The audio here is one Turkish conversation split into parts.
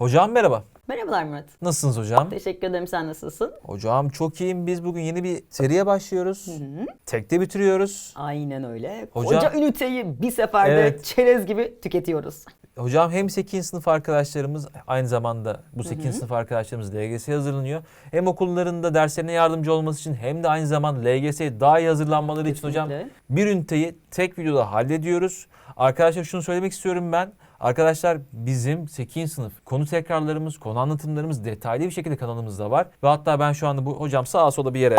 Hocam merhaba. Merhabalar Murat. Nasılsınız hocam? Teşekkür ederim. Sen nasılsın? Hocam çok iyiyim. Biz bugün yeni bir seriye başlıyoruz. Tekte bitiriyoruz. Aynen öyle. Hoca- Koca üniteyi bir seferde Evet. çerez gibi tüketiyoruz. Hocam hem 8. sınıf arkadaşlarımız aynı zamanda bu 8. sınıf arkadaşlarımız LGS'ye hazırlanıyor. Hem okullarında derslerine yardımcı olması için hem de aynı zamanda LGS'ye daha iyi hazırlanmaları için hocam Kesinlikle. bir üniteyi tek videoda hallediyoruz. Arkadaşlar şunu söylemek istiyorum ben. Arkadaşlar bizim 8. sınıf konu tekrarlarımız, konu anlatımlarımız detaylı bir şekilde kanalımızda var. Ve hatta ben şu anda bu hocam sağa sola bir yere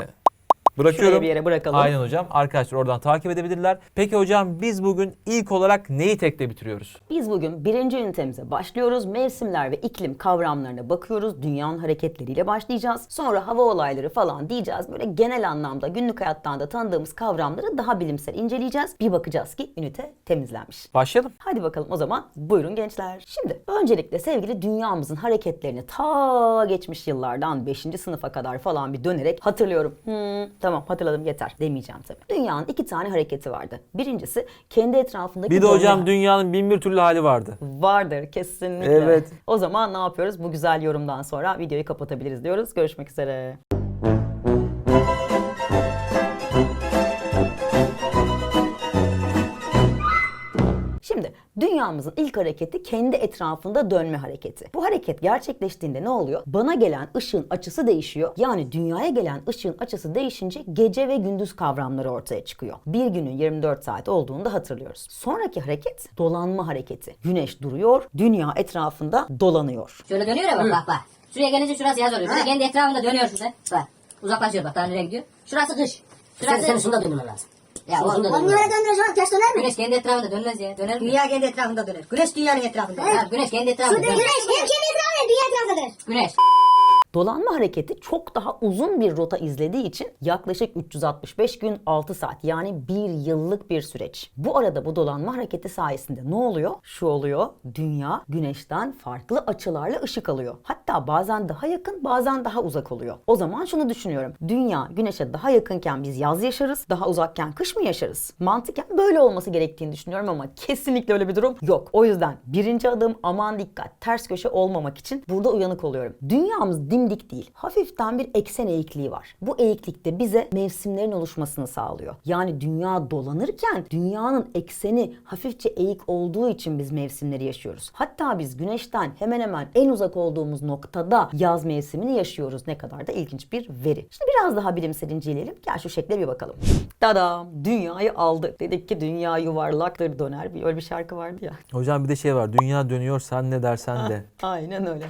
bırakıyorum. Şuraya bir yere bırakalım. Aynen hocam. Arkadaşlar oradan takip edebilirler. Peki hocam biz bugün ilk olarak neyi tekte bitiriyoruz? Biz bugün birinci ünitemize başlıyoruz. Mevsimler ve iklim kavramlarına bakıyoruz. Dünyanın hareketleriyle başlayacağız. Sonra hava olayları falan diyeceğiz. Böyle genel anlamda günlük hayattan da tanıdığımız kavramları daha bilimsel inceleyeceğiz. Bir bakacağız ki ünite temizlenmiş. Başlayalım. Hadi bakalım o zaman buyurun gençler. Şimdi öncelikle sevgili dünyamızın hareketlerini ta geçmiş yıllardan 5. sınıfa kadar falan bir dönerek hatırlıyorum. Hmm, tamam hatırladım yeter demeyeceğim tabii. Dünyanın iki tane hareketi vardı. Birincisi kendi etrafındaki Bir de dönme- hocam dünyanın bin bir türlü hali vardı. Vardır kesinlikle. Evet. O zaman ne yapıyoruz? Bu güzel yorumdan sonra videoyu kapatabiliriz diyoruz. Görüşmek üzere. Şimdi dünyamızın ilk hareketi kendi etrafında dönme hareketi. Bu hareket gerçekleştiğinde ne oluyor? Bana gelen ışığın açısı değişiyor. Yani dünyaya gelen ışığın açısı değişince gece ve gündüz kavramları ortaya çıkıyor. Bir günün 24 saat olduğunu da hatırlıyoruz. Sonraki hareket dolanma hareketi. Güneş duruyor, dünya etrafında dolanıyor. Şöyle dönüyor ya bak bak bak. Şuraya gelince şurası yaz oluyor. Şurada kendi etrafında dönüyor şurada. Bak. Uzaklaşıyor bak daha nereye gidiyor. Şurası kış. Sen, Şurası... senin şunda dönmen lazım. Ya o, Şunda o, dönmen niye öyle lazım. döndürüyor şu an? Ters döner mi? Güneş kendi etrafında dönmez ya. Döner mi? Dünya kendi etrafında döner. Güneş dünyanın etrafında. Ha, güneş kendi etrafında döner. Güneş kendi etrafında dünya etrafında döner. Güneş. Dolanma hareketi çok daha uzun bir rota izlediği için yaklaşık 365 gün 6 saat yani bir yıllık bir süreç. Bu arada bu dolanma hareketi sayesinde ne oluyor? Şu oluyor. Dünya güneşten farklı açılarla ışık alıyor. Hatta bazen daha yakın bazen daha uzak oluyor. O zaman şunu düşünüyorum. Dünya güneşe daha yakınken biz yaz yaşarız. Daha uzakken kış mı yaşarız? Mantıken böyle olması gerektiğini düşünüyorum ama kesinlikle öyle bir durum yok. O yüzden birinci adım aman dikkat ters köşe olmamak için burada uyanık oluyorum. Dünyamız dimdik değil. Hafiften bir eksen eğikliği var. Bu eğiklik de bize mevsimlerin oluşmasını sağlıyor. Yani dünya dolanırken dünyanın ekseni hafifçe eğik olduğu için biz mevsimleri yaşıyoruz. Hatta biz güneşten hemen hemen en uzak olduğumuz noktada yaz mevsimini yaşıyoruz. Ne kadar da ilginç bir veri. Şimdi biraz daha bilimsel inceleyelim. Gel şu şekle bir bakalım. Tada! Dünyayı aldı. Dedik ki dünya yuvarlaktır döner. Öyle bir şarkı vardı ya. Hocam bir de şey var. Dünya dönüyor sen ne dersen de. Aynen öyle.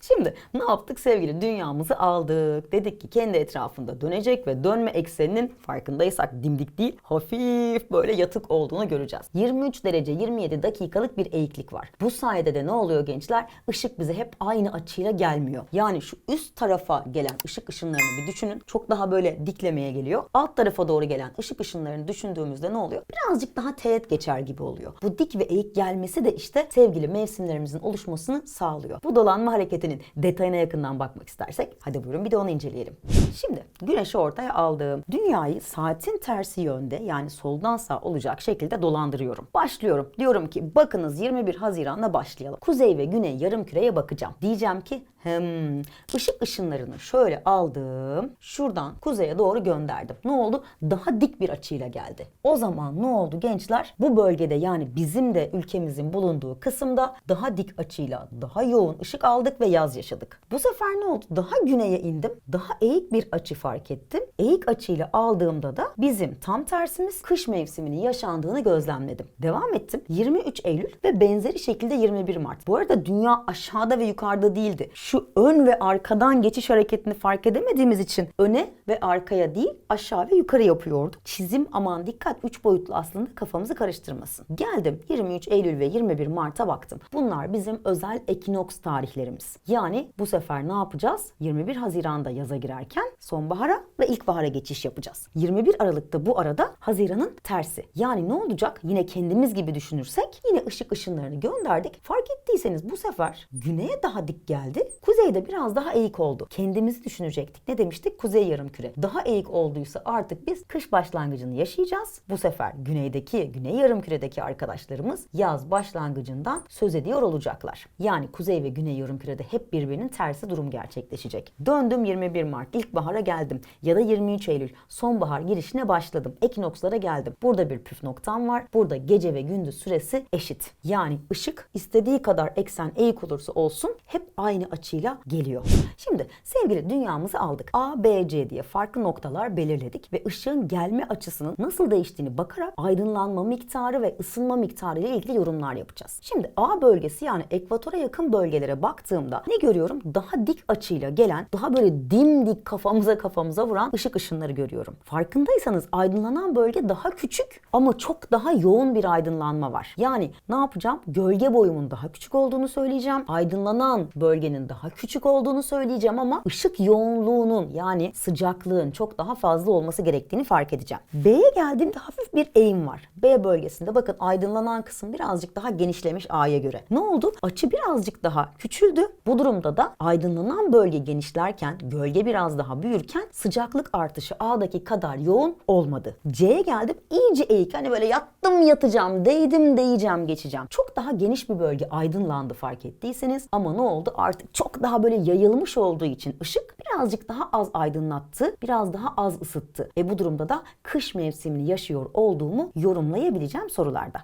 Şimdi ne yaptık sevgili dünyamızı aldık. Dedik ki kendi etrafında dönecek ve dönme ekseninin farkındaysak dimdik değil hafif böyle yatık olduğunu göreceğiz. 23 derece 27 dakikalık bir eğiklik var. Bu sayede de ne oluyor gençler? Işık bize hep aynı açıyla gelmiyor. Yani şu üst tarafa gelen ışık ışınlarını bir düşünün. Çok daha böyle diklemeye geliyor. Alt tarafa doğru gelen ışık ışınlarını düşündüğümüzde ne oluyor? Birazcık daha teğet geçer gibi oluyor. Bu dik ve eğik gelmesi de işte sevgili mevsimlerimizin oluşmasını sağlıyor. Bu dolanma hareketinin detayına yakından bakmak istersek hadi buyurun bir de onu inceleyelim. Şimdi güneşi ortaya aldım. Dünyayı saatin tersi yönde yani soldan sağ olacak şekilde dolandırıyorum. Başlıyorum. Diyorum ki bakınız 21 Haziran'da başlayalım. Kuzey ve güney yarım küreye bakacağım. Diyeceğim ki hmm, ışık ışınlarını şöyle aldım. Şuradan kuzeye doğru gönderdim. Ne oldu? Daha dik bir açıyla geldi. O zaman ne oldu gençler? Bu bölgede yani bizim de ülkemizin bulunduğu kısımda daha dik açıyla daha yoğun ışık aldık ve yaz yaşadık. Bu sefer ne oldu? Daha güneye indim. Daha eğik bir açı fark ettim. Eğik açıyla aldığımda da bizim tam tersimiz kış mevsiminin yaşandığını gözlemledim. Devam ettim. 23 Eylül ve benzeri şekilde 21 Mart. Bu arada dünya aşağıda ve yukarıda değildi. Şu ön ve arkadan geçiş hareketini fark edemediğimiz için öne ve arkaya değil aşağı ve yukarı yapıyordu. Çizim aman dikkat 3 boyutlu aslında kafamızı karıştırmasın. Geldim 23 Eylül ve 21 Mart'a baktım. Bunlar bizim özel ekinoks tarihlerimiz. Yani bu sefer ne yapacağız? 21 Haziran'da yaza girerken sonbahara ve ilkbahara geçiş yapacağız. 21 Aralık'ta bu arada Haziran'ın tersi. Yani ne olacak? Yine kendimiz gibi düşünürsek yine ışık ışınlarını gönderdik. Fark ettiyseniz bu sefer güneye daha dik geldi. Kuzeyde biraz daha eğik oldu. Kendimizi düşünecektik. Ne demiştik? Kuzey yarımküre. Daha eğik olduysa artık biz kış başlangıcını yaşayacağız. Bu sefer güneydeki, güney yarımküredeki arkadaşlarımız yaz başlangıcından söz ediyor olacaklar. Yani kuzey ve güney yarımkürede hep birbirinin tersi durum gerçekleşecek. Döndüm 21 Mart ilkbahara geldim ya da 23 Eylül sonbahar girişine başladım. Ekinokslara geldim. Burada bir püf noktam var. Burada gece ve gündüz süresi eşit. Yani ışık istediği kadar eksen eğik olursa olsun hep aynı açıyla geliyor. Şimdi sevgili dünyamızı aldık. A, B, C diye farklı noktalar belirledik ve ışığın gelme açısının nasıl değiştiğini bakarak aydınlanma miktarı ve ısınma miktarı ile ilgili yorumlar yapacağız. Şimdi A bölgesi yani ekvatora yakın bölgelere baktığımda ne görüyorum? Daha dik açıyla gelen, daha böyle dimdik kafamıza kafamıza vuran ışık ışınları görüyorum. Farkındaysanız aydınlanan bölge daha küçük ama çok daha yoğun bir aydınlanma var. Yani ne yapacağım? Gölge boyumun daha küçük olduğunu söyleyeceğim. Aydınlanan bölgenin daha küçük olduğunu söyleyeceğim ama ışık yoğunluğunun yani sıcaklığın çok daha fazla olması gerektiğini fark edeceğim. B'ye geldiğimde hafif bir eğim var. B bölgesinde bakın aydınlanan kısım birazcık daha genişlemiş A'ya göre. Ne oldu? Açı birazcık daha küçüldü. Bu durumda da aydınlanan bölge genişlerken, gölge biraz daha büyürken sıcaklık artışı A'daki kadar yoğun olmadı. C'ye geldim iyice eğik. Hani böyle yattım yatacağım, değdim değeceğim geçeceğim. Çok daha geniş bir bölge aydınlandı fark ettiyseniz. Ama ne oldu? Artık çok daha böyle yayılmış olduğu için ışık birazcık daha az aydınlattı, biraz daha az ısıttı. E bu durumda da kış mevsimini yaşıyor olduğumu yorumlayabileceğim sorularda.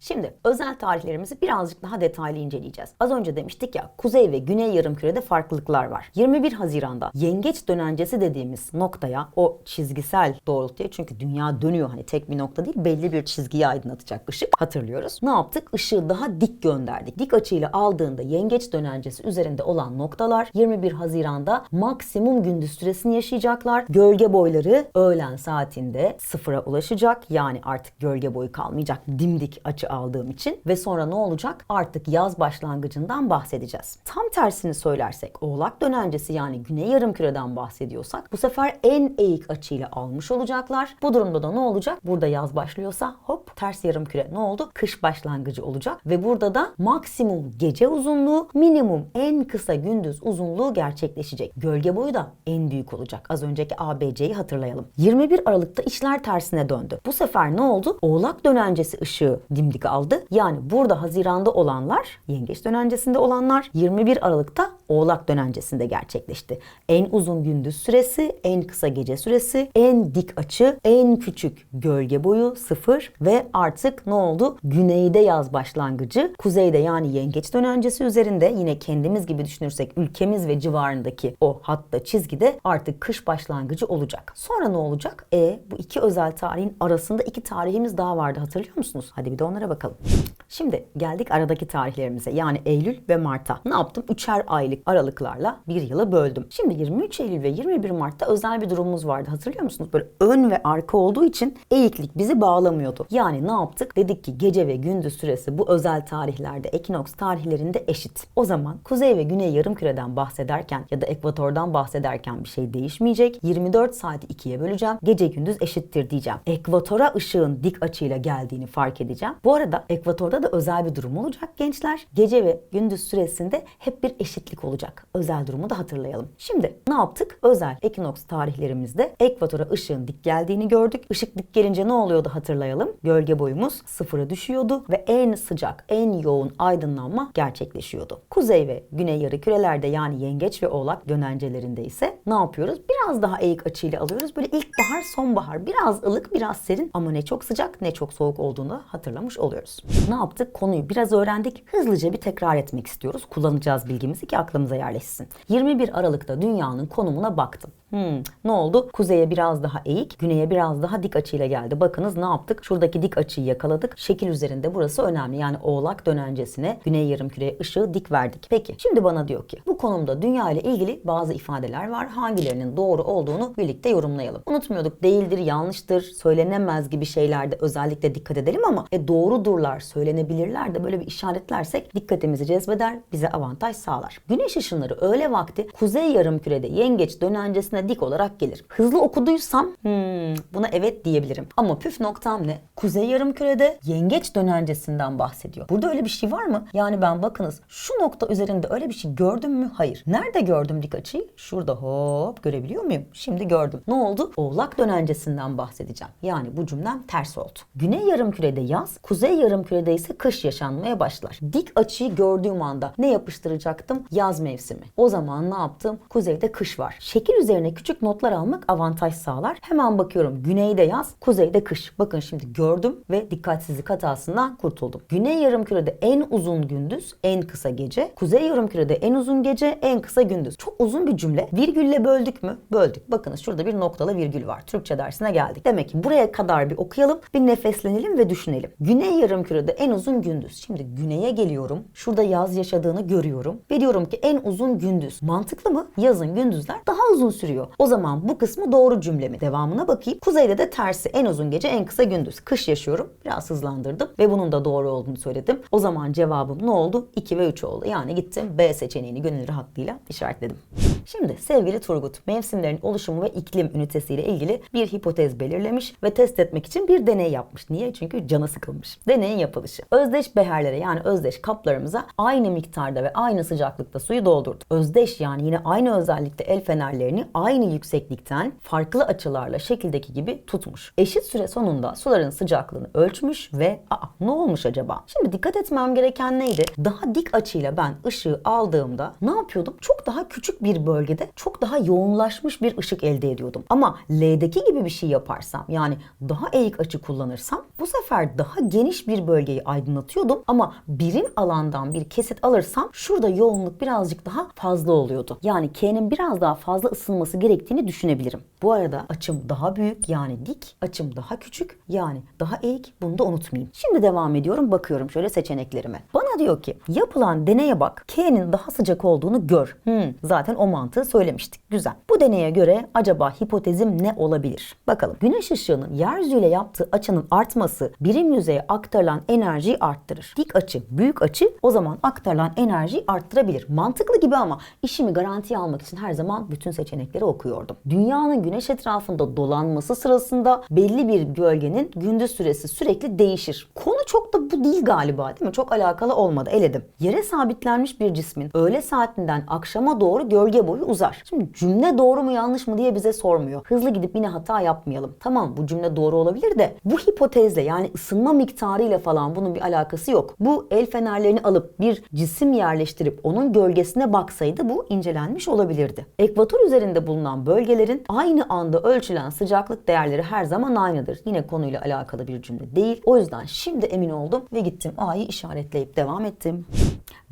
Şimdi özel tarihlerimizi birazcık daha detaylı inceleyeceğiz. Az önce demiştik ya kuzey ve güney yarımkürede farklılıklar var. 21 Haziran'da yengeç dönencesi dediğimiz noktaya o çizgisel doğrultuya çünkü dünya dönüyor hani tek bir nokta değil belli bir çizgiyi aydınlatacak ışık hatırlıyoruz. Ne yaptık? Işığı daha dik gönderdik. Dik açıyla aldığında yengeç dönencesi üzerinde olan noktalar 21 Haziran'da maksimum gündüz süresini yaşayacaklar. Gölge boyları öğlen saatinde sıfıra ulaşacak. Yani artık gölge boyu kalmayacak dimdik açı aldığım için ve sonra ne olacak? Artık yaz başlangıcından bahsedeceğiz. Tam tersini söylersek Oğlak dönencesi yani Güney Yarımküre'den bahsediyorsak bu sefer en eğik açıyla almış olacaklar. Bu durumda da ne olacak? Burada yaz başlıyorsa hop ters yarımküre ne oldu? Kış başlangıcı olacak ve burada da maksimum gece uzunluğu, minimum en kısa gündüz uzunluğu gerçekleşecek. Gölge boyu da en büyük olacak. Az önceki ABC'yi hatırlayalım. 21 Aralık'ta işler tersine döndü. Bu sefer ne oldu? Oğlak dönencesi ışığı dimdik aldı. Yani burada Haziran'da olanlar, Yengeç dönencesinde olanlar 21 Aralık'ta Oğlak dönencesinde gerçekleşti. En uzun gündüz süresi, en kısa gece süresi, en dik açı, en küçük gölge boyu sıfır ve artık ne oldu? Güneyde yaz başlangıcı, kuzeyde yani yengeç dönencesi üzerinde yine kendimiz gibi düşünürsek ülkemiz ve civarındaki o hatta çizgide artık kış başlangıcı olacak. Sonra ne olacak? E bu iki özel tarihin arasında iki tarihimiz daha vardı hatırlıyor musunuz? Hadi bir de onlara bakalım. Şimdi geldik aradaki tarihlerimize yani Eylül ve Mart'a. Ne yaptım? Üçer aylık aralıklarla bir yılı böldüm. Şimdi 23 Eylül ve 21 Mart'ta özel bir durumumuz vardı hatırlıyor musunuz? Böyle ön ve arka olduğu için eğiklik bizi bağlamıyordu. Yani ne yaptık? Dedik ki gece ve gündüz süresi bu özel tarihlerde ekinoks tarihlerinde eşit. O zaman kuzey ve güney yarımküreden bahsederken ya da ekvatordan bahsederken bir şey değişmeyecek. 24 saati ikiye böleceğim. Gece gündüz eşittir diyeceğim. Ekvatora ışığın dik açıyla geldiğini fark edeceğim. Bu arada ekvatorda da özel bir durum olacak gençler. Gece ve gündüz süresinde hep bir eşitlik olacak. Özel durumu da hatırlayalım. Şimdi ne yaptık? Özel ekinoks tarihlerimizde ekvatora ışığın dik geldiğini gördük. Işık dik gelince ne oluyordu hatırlayalım. Gölge boyumuz sıfıra düşüyordu ve en sıcak, en yoğun aydınlanma gerçekleşiyordu. Kuzey ve güney yarı kürelerde yani yengeç ve oğlak dönencelerinde ise ne yapıyoruz? Biraz daha eğik açıyla alıyoruz. Böyle ilkbahar, sonbahar biraz ılık, biraz serin ama ne çok sıcak ne çok soğuk olduğunu hatırlamış oluyoruz. Ne yaptık? Konuyu biraz öğrendik. Hızlıca bir tekrar etmek istiyoruz. Kullanacağız bilgimizi ki aklımıza yerleşsin. 21 Aralık'ta dünyanın konumuna baktım. Hmm, ne oldu? Kuzeye biraz daha eğik, güneye biraz daha dik açıyla geldi. Bakınız ne yaptık? Şuradaki dik açıyı yakaladık. Şekil üzerinde burası önemli. Yani oğlak dönencesine güney yarımküreye ışığı dik verdik. Peki şimdi bana diyor ki bu konumda dünya ile ilgili bazı ifadeler var. Hangilerinin doğru olduğunu birlikte yorumlayalım. Unutmuyorduk değildir, yanlıştır, söylenemez gibi şeylerde özellikle dikkat edelim ama e, doğrudurlar, söylenebilir dönebilirler de böyle bir işaretlersek dikkatimizi cezbeder, bize avantaj sağlar. Güneş ışınları öğle vakti kuzey yarımkürede yengeç dönencesine dik olarak gelir. Hızlı okuduysam hmm, buna evet diyebilirim. Ama püf noktam ne? Kuzey yarımkürede yengeç dönencesinden bahsediyor. Burada öyle bir şey var mı? Yani ben bakınız şu nokta üzerinde öyle bir şey gördüm mü? Hayır. Nerede gördüm dik açıyı? Şurada hop görebiliyor muyum? Şimdi gördüm. Ne oldu? Oğlak dönencesinden bahsedeceğim. Yani bu cümlem ters oldu. Güney yarımkürede yaz, kuzey yarımkürede ise kış yaşanmaya başlar. Dik açıyı gördüğüm anda ne yapıştıracaktım? Yaz mevsimi. O zaman ne yaptım? Kuzeyde kış var. Şekil üzerine küçük notlar almak avantaj sağlar. Hemen bakıyorum. Güneyde yaz, kuzeyde kış. Bakın şimdi gördüm ve dikkatsizlik hatasından kurtuldum. Güney yarımkürede en uzun gündüz, en kısa gece. Kuzey yarımkürede en uzun gece, en kısa gündüz. Çok uzun bir cümle. Virgülle böldük mü? Böldük. Bakınız şurada bir noktalı virgül var. Türkçe dersine geldik. Demek ki buraya kadar bir okuyalım, bir nefeslenelim ve düşünelim. Güney yarımkürede en uzun gündüz. Şimdi güneye geliyorum. Şurada yaz yaşadığını görüyorum. Ve diyorum ki en uzun gündüz. Mantıklı mı? Yazın gündüzler daha uzun sürüyor. O zaman bu kısmı doğru cümle mi? Devamına bakayım. Kuzeyde de tersi. En uzun gece en kısa gündüz. Kış yaşıyorum. Biraz hızlandırdım ve bunun da doğru olduğunu söyledim. O zaman cevabım ne oldu? 2 ve 3 oldu. Yani gittim B seçeneğini gönül rahatlığıyla işaretledim. Şimdi sevgili Turgut, mevsimlerin oluşumu ve iklim ünitesiyle ilgili bir hipotez belirlemiş ve test etmek için bir deney yapmış. Niye? Çünkü canı sıkılmış. Deneyin yapılışı. Özdeş beherlere yani özdeş kaplarımıza aynı miktarda ve aynı sıcaklıkta suyu doldurdu. Özdeş yani yine aynı özellikte el fenerlerini aynı yükseklikten farklı açılarla şekildeki gibi tutmuş. Eşit süre sonunda suların sıcaklığını ölçmüş ve aa ne olmuş acaba? Şimdi dikkat etmem gereken neydi? Daha dik açıyla ben ışığı aldığımda ne yapıyordum? Çok daha küçük bir bölgede çok daha yoğunlaşmış bir ışık elde ediyordum. Ama L'deki gibi bir şey yaparsam yani daha eğik açı kullanırsam bu sefer daha geniş bir bölgeyi aydınlatıyordum ama birim alandan bir kesit alırsam şurada yoğunluk birazcık daha fazla oluyordu. Yani K'nin biraz daha fazla ısınması gerektiğini düşünebilirim. Bu arada açım daha büyük yani dik, açım daha küçük yani daha eğik bunu da unutmayayım. Şimdi devam ediyorum bakıyorum şöyle seçeneklerime. Bana diyor ki yapılan deneye bak K'nin daha sıcak olduğunu gör. Hmm, zaten o mantığı söylemiştik. Güzel. Bu deneye göre acaba hipotezim ne olabilir? Bakalım. Güneş ışığının yeryüzüyle yaptığı açının artması birim yüzeye aktarılan enerjiyi arttırır. Dik açı, büyük açı o zaman aktarılan enerjiyi arttırabilir. Mantıklı gibi ama işimi garantiye almak için her zaman bütün seçenekleri okuyordum. Dünyanın güneş etrafında dolanması sırasında belli bir bölgenin gündüz süresi sürekli değişir. Konu çok da bu değil galiba değil mi? Çok alakalı olmadı. Eledim. Yere sabitlenmiş bir cismin öğle saatinden akşama doğru gölge boyu uzar. Şimdi cümle doğru mu yanlış mı diye bize sormuyor. Hızlı gidip yine hata yapmayalım. Tamam bu cümle doğru olabilir de bu hipotezle yani ısınma miktarıyla falan bunun bir alakası yok. Bu el fenerlerini alıp bir cisim yerleştirip onun gölgesine baksaydı bu incelenmiş olabilirdi. Ekvator üzerinde bulunan bölgelerin aynı anda ölçülen sıcaklık değerleri her zaman aynıdır. Yine konuyla alakalı bir cümle değil. O yüzden şimdi emin oldum ve gittim A'yı işaretleyip devam ettim.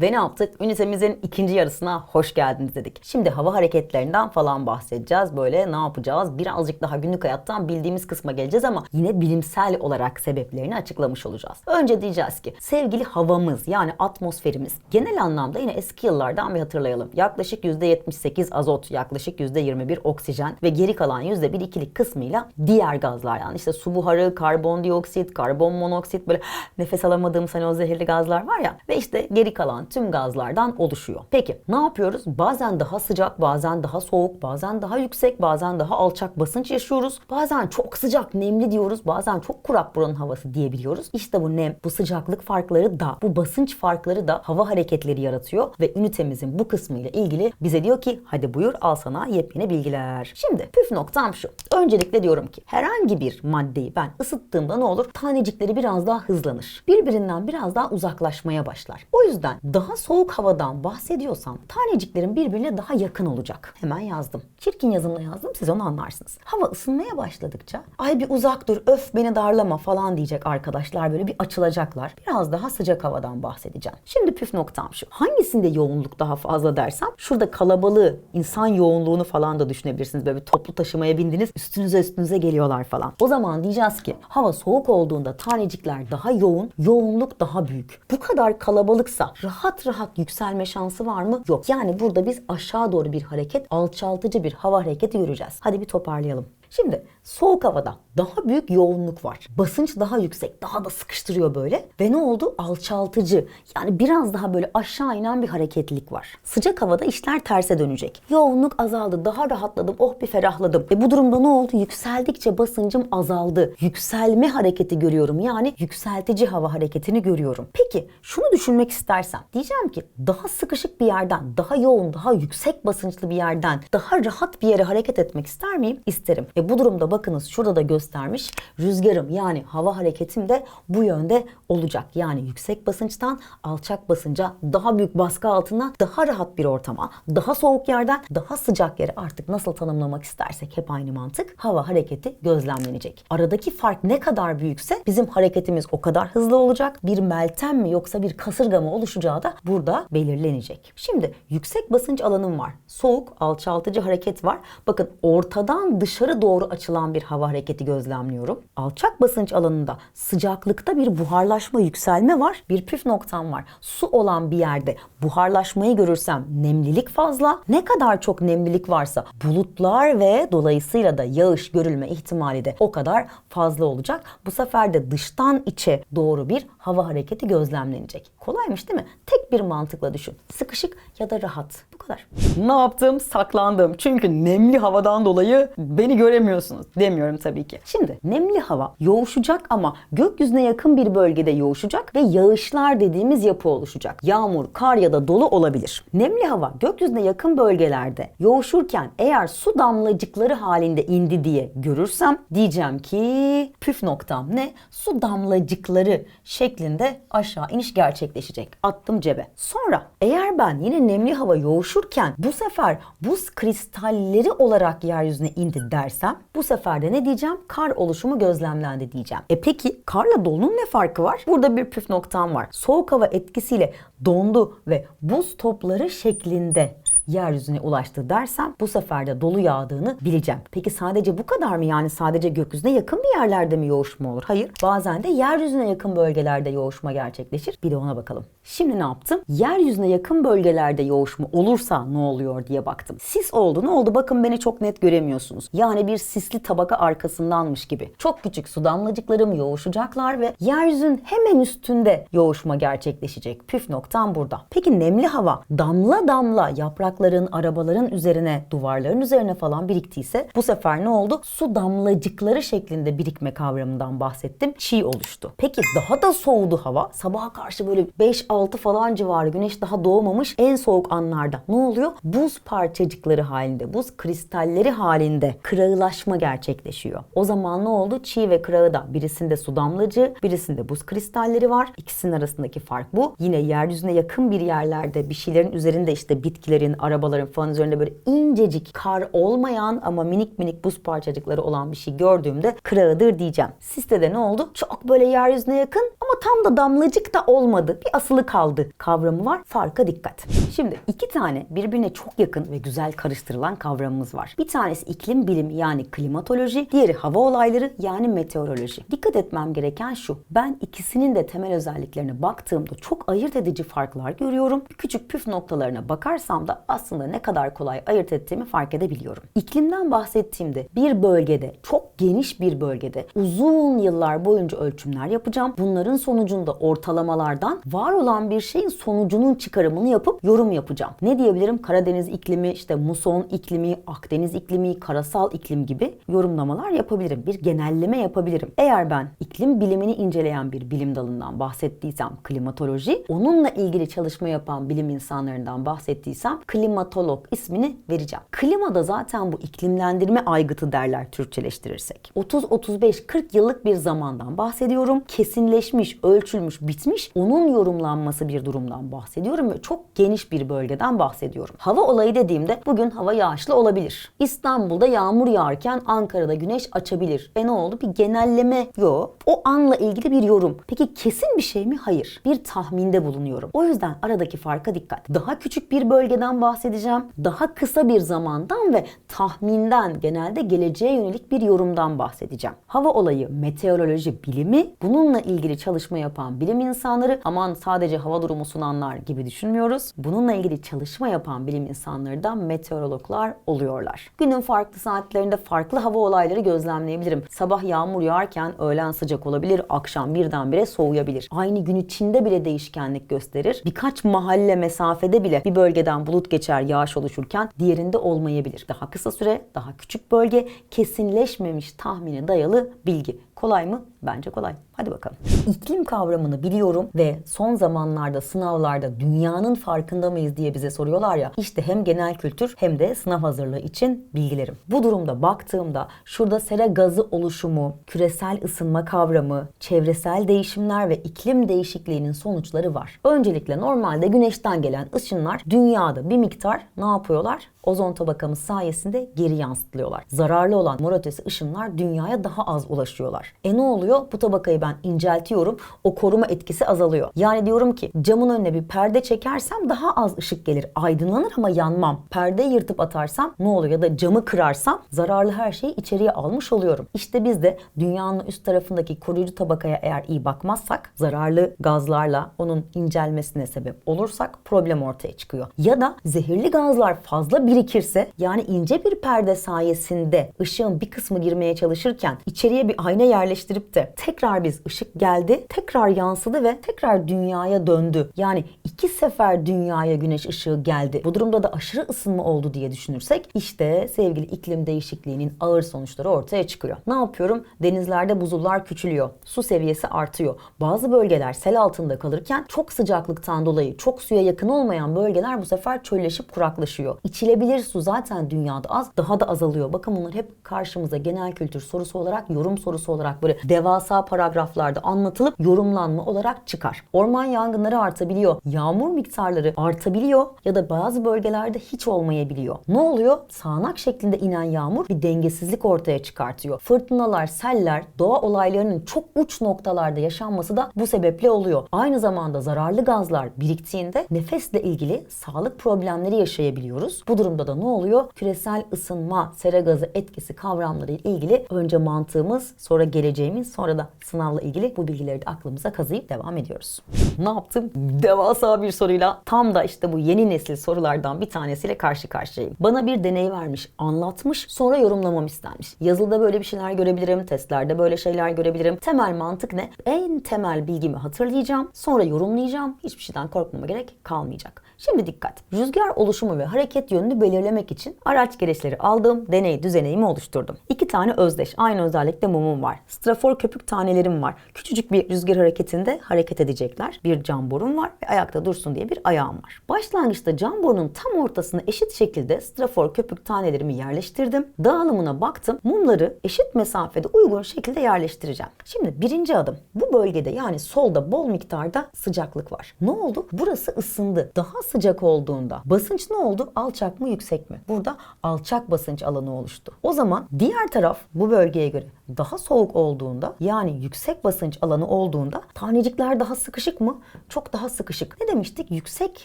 Ve ne yaptık? Ünitemizin ikinci yarısına hoş geldiniz dedik. Şimdi hava hareketlerinden falan bahsedeceğiz. Böyle ne yapacağız? Birazcık daha günlük hayattan bildiğimiz kısma geleceğiz ama yine bilimsel olarak sebeplerini açıklamış olacağız. Önce diyeceğiz ki sevgili havamız yani atmosferimiz genel anlamda yine eski yıllardan bir hatırlayalım. Yaklaşık %78 azot, yaklaşık %21 oksijen ve geri kalan %1-2'lik kısmıyla diğer gazlar yani işte su buharı, karbondioksit, karbon monoksit böyle nefes alamadığımız hani o zehirli gazlar var ya ve işte geri kalan tüm gazlardan oluşuyor. Peki ne yapıyoruz? Bazen daha sıcak, bazen daha soğuk, bazen daha yüksek, bazen daha alçak basınç yaşıyoruz. Bazen çok sıcak, nemli diyoruz. Bazen çok kurak buranın havası diyebiliyoruz. İşte bu nem, bu sıcaklık farkları da, bu basınç farkları da hava hareketleri yaratıyor ve ünitemizin bu kısmıyla ilgili bize diyor ki hadi buyur al sana yepyeni bilgiler. Şimdi püf noktam şu. Öncelikle diyorum ki herhangi bir maddeyi ben ısıttığımda ne olur? Tanecikleri biraz daha hızlanır. Birbirinden biraz daha uzaklaşmaya başlar. O yüzden daha soğuk havadan bahsediyorsam taneciklerin birbirine daha yakın olacak. Hemen yazdım. Çirkin yazımla yazdım siz onu anlarsınız. Hava ısınmaya başladıkça ay bir uzak dur öf beni darlama falan diyecek arkadaşlar böyle bir açılacaklar. Biraz daha sıcak havadan bahsedeceğim. Şimdi püf noktam şu. Hangisinde yoğunluk daha fazla dersem şurada kalabalığı, insan yoğunluğunu falan da düşünebilirsiniz. Böyle bir toplu taşımaya bindiniz üstünüze üstünüze geliyorlar falan. O zaman diyeceğiz ki hava soğuk olduğunda tanecikler daha yoğun, yoğunluk daha büyük. Bu kadar kalabalıksa rahat rahat yükselme şansı var mı? Yok. Yani burada biz aşağı doğru bir hareket, alçaltıcı bir hava hareketi göreceğiz. Hadi bir toparlayalım. Şimdi Soğuk havada daha büyük yoğunluk var. Basınç daha yüksek, daha da sıkıştırıyor böyle. Ve ne oldu? Alçaltıcı. Yani biraz daha böyle aşağı inen bir hareketlilik var. Sıcak havada işler terse dönecek. Yoğunluk azaldı, daha rahatladım, oh bir ferahladım. E bu durumda ne oldu? Yükseldikçe basıncım azaldı. Yükselme hareketi görüyorum. Yani yükseltici hava hareketini görüyorum. Peki şunu düşünmek istersen diyeceğim ki daha sıkışık bir yerden, daha yoğun, daha yüksek basınçlı bir yerden daha rahat bir yere hareket etmek ister miyim? İsterim. E bu durumda bakınız şurada da göstermiş. Rüzgarım yani hava hareketim de bu yönde olacak. Yani yüksek basınçtan alçak basınca, daha büyük baskı altından daha rahat bir ortama, daha soğuk yerden daha sıcak yere artık nasıl tanımlamak istersek hep aynı mantık. Hava hareketi gözlemlenecek. Aradaki fark ne kadar büyükse bizim hareketimiz o kadar hızlı olacak. Bir meltem mi yoksa bir kasırga mı oluşacağı da burada belirlenecek. Şimdi yüksek basınç alanım var. Soğuk, alçaltıcı hareket var. Bakın ortadan dışarı doğru açılan bir hava hareketi gözlemliyorum. Alçak basınç alanında sıcaklıkta bir buharlaşma, yükselme var. Bir püf noktam var. Su olan bir yerde buharlaşmayı görürsem nemlilik fazla. Ne kadar çok nemlilik varsa bulutlar ve dolayısıyla da yağış görülme ihtimali de o kadar fazla olacak. Bu sefer de dıştan içe doğru bir hava hareketi gözlemlenecek. Kolaymış değil mi? Tek bir mantıkla düşün. Sıkışık ya da rahat. Bu kadar. Ne yaptım? Saklandım. Çünkü nemli havadan dolayı beni göremiyorsunuz. Demiyorum tabii ki. Şimdi nemli hava yoğuşacak ama gökyüzüne yakın bir bölgede yoğuşacak ve yağışlar dediğimiz yapı oluşacak. Yağmur, kar ya da dolu olabilir. Nemli hava gökyüzüne yakın bölgelerde yoğuşurken eğer su damlacıkları halinde indi diye görürsem diyeceğim ki püf noktam ne? Su damlacıkları şeklinde aşağı iniş gerçekleşecek. Attım cebe. Sonra eğer ben yine nemli hava yoğuşurken bu sefer buz kristalleri olarak yeryüzüne indi dersem bu sefer de ne diyeceğim? Kar oluşumu gözlemlendi diyeceğim. E peki karla dolunun ne farkı var? Burada bir püf noktam var. Soğuk hava etkisiyle dondu ve buz topları şeklinde yeryüzüne ulaştı dersem bu sefer de dolu yağdığını bileceğim. Peki sadece bu kadar mı? Yani sadece gökyüzüne yakın bir yerlerde mi yoğuşma olur? Hayır. Bazen de yeryüzüne yakın bölgelerde yoğuşma gerçekleşir. Bir de ona bakalım. Şimdi ne yaptım? Yeryüzüne yakın bölgelerde yoğuşma olursa ne oluyor diye baktım. Sis oldu. Ne oldu? Bakın beni çok net göremiyorsunuz. Yani bir sisli tabaka arkasındanmış gibi. Çok küçük su damlacıklarım yoğuşacaklar ve yeryüzünün hemen üstünde yoğuşma gerçekleşecek. Püf noktam burada. Peki nemli hava damla damla yaprakların, arabaların üzerine, duvarların üzerine falan biriktiyse bu sefer ne oldu? Su damlacıkları şeklinde birikme kavramından bahsettim. Çiğ oluştu. Peki daha da soğudu hava. Sabaha karşı böyle 5-6 falan civarı güneş daha doğmamış en soğuk anlarda ne oluyor? Buz parçacıkları halinde, buz kristalleri halinde kırağılaşma gerçekleşiyor. O zaman ne oldu? Çiğ ve kırağı da birisinde su damlacığı, birisinde buz kristalleri var. İkisinin arasındaki fark bu. Yine yeryüzüne yakın bir yerlerde bir şeylerin üzerinde işte bitkilerin, arabaların falan üzerinde böyle incecik kar olmayan ama minik minik buz parçacıkları olan bir şey gördüğümde kırağıdır diyeceğim. Siste de ne oldu? Çok böyle yeryüzüne yakın ama tam da damlacık da olmadı. Bir asılı kaldı kavramı var. Farka dikkat. Şimdi iki tane birbirine çok yakın ve güzel karıştırılan kavramımız var. Bir tanesi iklim bilimi yani klimatoloji, diğeri hava olayları yani meteoroloji. Dikkat etmem gereken şu. Ben ikisinin de temel özelliklerine baktığımda çok ayırt edici farklar görüyorum. Küçük püf noktalarına bakarsam da aslında ne kadar kolay ayırt ettiğimi fark edebiliyorum. İklimden bahsettiğimde bir bölgede, çok geniş bir bölgede uzun yıllar boyunca ölçümler yapacağım. Bunların sonucunda ortalamalardan var olan bir şeyin sonucunun çıkarımını yapıp yorum yapacağım. Ne diyebilirim? Karadeniz iklimi, işte muson iklimi, Akdeniz iklimi, karasal iklim gibi yorumlamalar yapabilirim. Bir genelleme yapabilirim. Eğer ben iklim bilimini inceleyen bir bilim dalından bahsettiysem klimatoloji, onunla ilgili çalışma yapan bilim insanlarından bahsettiysem klimatolog ismini vereceğim. Klimada zaten bu iklimlendirme aygıtı derler Türkçeleştirirsek. 30-35-40 yıllık bir zamandan bahsediyorum. Kesinleşmiş, ölçülmüş, bitmiş onun yorumlanması bir durumdan bahsediyorum ve çok geniş bir bölgeden bahsediyorum. Hava olayı dediğimde bugün hava yağışlı olabilir. İstanbul'da yağmur yağarken Ankara'da güneş açabilir. E ne oldu? Bir genelleme yok. O anla ilgili bir yorum. Peki kesin bir şey mi? Hayır. Bir tahminde bulunuyorum. O yüzden aradaki farka dikkat. Daha küçük bir bölgeden bahsediyorum bahsedeceğim. Daha kısa bir zamandan ve tahminden genelde geleceğe yönelik bir yorumdan bahsedeceğim. Hava olayı, meteoroloji bilimi, bununla ilgili çalışma yapan bilim insanları aman sadece hava durumu sunanlar gibi düşünmüyoruz. Bununla ilgili çalışma yapan bilim insanları da meteorologlar oluyorlar. Günün farklı saatlerinde farklı hava olayları gözlemleyebilirim. Sabah yağmur yağarken öğlen sıcak olabilir, akşam birdenbire soğuyabilir. Aynı gün içinde bile değişkenlik gösterir. Birkaç mahalle mesafede bile bir bölgeden bulut geçer yağış oluşurken diğerinde olmayabilir. Daha kısa süre, daha küçük bölge, kesinleşmemiş tahmine dayalı bilgi. Kolay mı? Bence kolay. Hadi bakalım. İklim kavramını biliyorum ve son zamanlarda sınavlarda dünyanın farkında mıyız diye bize soruyorlar ya. İşte hem genel kültür hem de sınav hazırlığı için bilgilerim. Bu durumda baktığımda şurada sera gazı oluşumu, küresel ısınma kavramı, çevresel değişimler ve iklim değişikliğinin sonuçları var. Öncelikle normalde güneşten gelen ışınlar dünyada bir miktar ne yapıyorlar? Ozon tabakamız sayesinde geri yansıtılıyorlar. Zararlı olan mor ötesi ışınlar dünyaya daha az ulaşıyorlar. E ne oluyor? Bu tabakayı ben inceltiyorum. O koruma etkisi azalıyor. Yani diyorum ki camın önüne bir perde çekersem daha az ışık gelir. Aydınlanır ama yanmam. Perdeyi yırtıp atarsam ne oluyor? Ya da camı kırarsam zararlı her şeyi içeriye almış oluyorum. İşte biz de dünyanın üst tarafındaki koruyucu tabakaya eğer iyi bakmazsak zararlı gazlarla onun incelmesine sebep olursak problem ortaya çıkıyor. Ya da zehirli gazlar fazla birikirse yani ince bir perde sayesinde ışığın bir kısmı girmeye çalışırken içeriye bir ayna yerleştirip de tekrar biz ışık geldi, tekrar yansıdı ve tekrar dünyaya döndü. Yani iki sefer dünyaya güneş ışığı geldi. Bu durumda da aşırı ısınma oldu diye düşünürsek işte sevgili iklim değişikliğinin ağır sonuçları ortaya çıkıyor. Ne yapıyorum? Denizlerde buzullar küçülüyor. Su seviyesi artıyor. Bazı bölgeler sel altında kalırken çok sıcaklıktan dolayı çok suya yakın olmayan bölgeler bu sefer çölleşip kuraklaşıyor. İçilebilir su zaten dünyada az, daha da azalıyor. Bakın bunlar hep karşımıza genel kültür sorusu olarak, yorum sorusu olarak böyle devasa paragraflarda anlatılıp yorumlanma olarak çıkar. Orman yangınları artabiliyor. Yağmur miktarları artabiliyor ya da bazı bölgelerde hiç olmayabiliyor. Ne oluyor? Sağanak şeklinde inen yağmur bir dengesizlik ortaya çıkartıyor. Fırtınalar, seller, doğa olaylarının çok uç noktalarda yaşanması da bu sebeple oluyor. Aynı zamanda zararlı gazlar biriktiğinde nefesle ilgili sağlık problemleri yaşayabiliyoruz. Bu durumda da ne oluyor? Küresel ısınma, sera gazı etkisi kavramları ile ilgili önce mantığımız, sonra geleceğimiz, sonra da sınavla ilgili bu bilgileri de aklımıza kazıyıp devam ediyoruz. Ne yaptım? Devasa bir soruyla tam da işte bu yeni nesil sorulardan bir tanesiyle karşı karşıyayım. Bana bir deney vermiş, anlatmış, sonra yorumlamam istenmiş. Yazılıda böyle bir şeyler görebilirim, testlerde böyle şeyler görebilirim. Temel mantık ne? En temel bilgimi hatırlayacağım, sonra yorumlayacağım. Hiçbir şeyden korkmama gerek kalmayacak. Şimdi dikkat. Rüzgar oluşumu ve hareket yönünü belirlemek için araç gereçleri aldım, deney düzenimi oluşturdum. İki tane özdeş, aynı özellikte mumum var. Strafor köpük tanelerim var. Küçücük bir rüzgar hareketinde hareket edecekler. Bir cam borum var ve ayakta dursun diye bir ayağım var. Başlangıçta cam borunun tam ortasına eşit şekilde strafor köpük tanelerimi yerleştirdim. Dağılımına baktım. Mumları eşit mesafede uygun şekilde yerleştireceğim. Şimdi birinci adım. Bu bölgede yani solda bol miktarda sıcaklık var. Ne oldu? Burası ısındı. Daha sıcak olduğunda basınç ne oldu? Alçak mı yüksek mi? Burada alçak basınç alanı oluştu. O zaman diğer taraf bu bölgeye göre daha soğuk olduğunda yani yüksek basınç alanı olduğunda tanecikler daha sıkışık mı? Çok daha sıkışık. Ne demiştik? Yüksek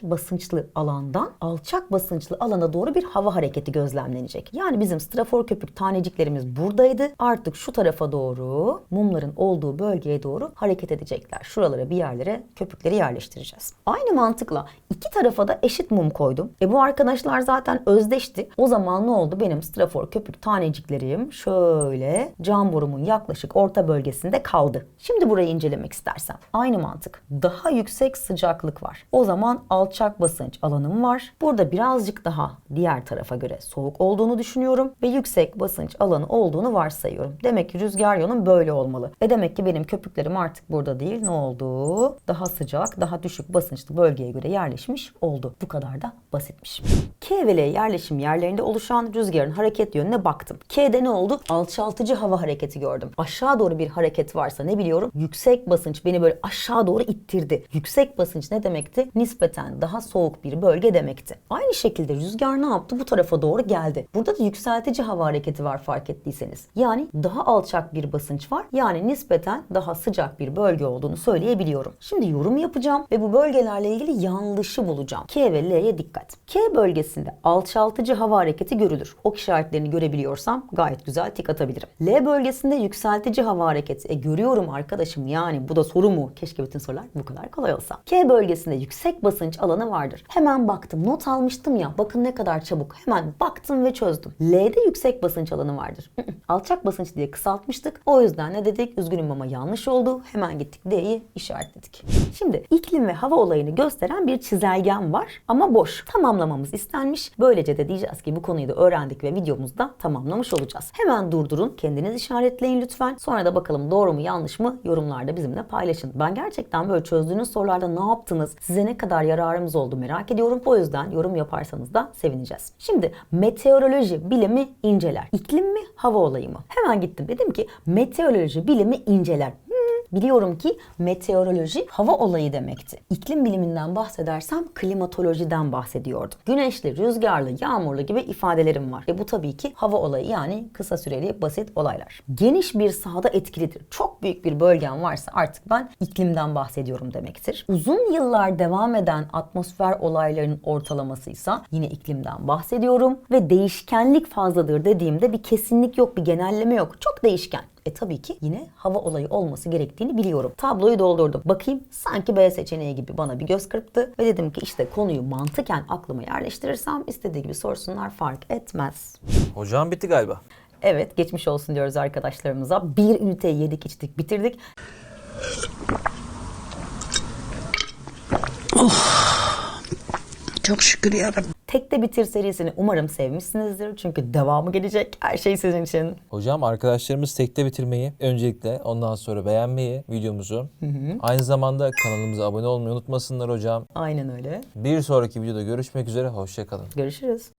basınçlı alandan alçak basınçlı alana doğru bir hava hareketi gözlemlenecek. Yani bizim strafor köpük taneciklerimiz buradaydı. Artık şu tarafa doğru mumların olduğu bölgeye doğru hareket edecekler. Şuralara bir yerlere köpükleri yerleştireceğiz. Aynı mantıkla iki tarafa da eşit mum koydum. E bu arkadaşlar zaten özdeşti. O zaman ne oldu? Benim strafor köpük taneciklerim şöyle cam borumun yaklaşık orta bölgesinde kaldı. Şimdi burayı incelemek istersem aynı mantık. Daha yüksek sıcaklık var. O zaman alçak basınç alanım var. Burada birazcık daha diğer tarafa göre soğuk olduğunu düşünüyorum ve yüksek basınç alanı olduğunu varsayıyorum. Demek ki rüzgar yönüm böyle olmalı. E demek ki benim köpüklerim artık burada değil. Ne oldu? Daha sıcak, daha düşük basınçlı bölgeye göre yerleşmiş oldu. Bu kadar da basitmiş. K ve L yerleşim yerlerinde oluşan rüzgarın hareket yönüne baktım. K'de ne oldu? Alçaltıcı hava hareketi hareketi gördüm. Aşağı doğru bir hareket varsa ne biliyorum? Yüksek basınç beni böyle aşağı doğru ittirdi. Yüksek basınç ne demekti? Nispeten daha soğuk bir bölge demekti. Aynı şekilde rüzgar ne yaptı? Bu tarafa doğru geldi. Burada da yükseltici hava hareketi var fark ettiyseniz. Yani daha alçak bir basınç var. Yani nispeten daha sıcak bir bölge olduğunu söyleyebiliyorum. Şimdi yorum yapacağım ve bu bölgelerle ilgili yanlışı bulacağım. K ve L'ye dikkat. K bölgesinde alçaltıcı hava hareketi görülür. Ok işaretlerini görebiliyorsam gayet güzel tik atabilirim. L bölgesinde yükseltici hava hareketi. E görüyorum arkadaşım yani bu da soru mu? Keşke bütün sorular bu kadar kolay olsa. K bölgesinde yüksek basınç alanı vardır. Hemen baktım not almıştım ya bakın ne kadar çabuk. Hemen baktım ve çözdüm. L'de yüksek basınç alanı vardır. Alçak basınç diye kısaltmıştık. O yüzden ne dedik? Üzgünüm ama yanlış oldu. Hemen gittik D'yi işaretledik. Şimdi iklim ve hava olayını gösteren bir çizelgen var ama boş. Tamamlamamız istenmiş. Böylece de diyeceğiz ki bu konuyu da öğrendik ve videomuzda tamamlamış olacağız. Hemen durdurun. Kendiniz işaretleyin lütfen. Sonra da bakalım doğru mu yanlış mı yorumlarda bizimle paylaşın. Ben gerçekten böyle çözdüğünüz sorularda ne yaptınız? Size ne kadar yararımız oldu merak ediyorum. O yüzden yorum yaparsanız da sevineceğiz. Şimdi meteoroloji bilimi inceler. İklim mi hava olayı mı? Hemen gittim. Dedim ki meteoroloji bilimi inceler. Biliyorum ki meteoroloji hava olayı demekti. İklim biliminden bahsedersem klimatolojiden bahsediyordum. Güneşli, rüzgarlı, yağmurlu gibi ifadelerim var. Ve bu tabii ki hava olayı yani kısa süreli basit olaylar. Geniş bir sahada etkilidir. Çok büyük bir bölgen varsa artık ben iklimden bahsediyorum demektir. Uzun yıllar devam eden atmosfer olaylarının ortalamasıysa yine iklimden bahsediyorum. Ve değişkenlik fazladır dediğimde bir kesinlik yok, bir genelleme yok. Çok değişken. E tabii ki yine hava olayı olması gerektiğini biliyorum. Tabloyu doldurdum. Bakayım sanki B seçeneği gibi bana bir göz kırptı. Ve dedim ki işte konuyu mantıken aklıma yerleştirirsem istediği gibi sorsunlar fark etmez. Hocam bitti galiba. Evet geçmiş olsun diyoruz arkadaşlarımıza. Bir üniteyi yedik içtik bitirdik. Çok şükür yarabbim. Tekte Bitir serisini umarım sevmişsinizdir. Çünkü devamı gelecek. Her şey sizin için. Hocam arkadaşlarımız tekte bitirmeyi öncelikle ondan sonra beğenmeyi videomuzu. Aynı zamanda kanalımıza abone olmayı unutmasınlar hocam. Aynen öyle. Bir sonraki videoda görüşmek üzere. Hoşçakalın. Görüşürüz.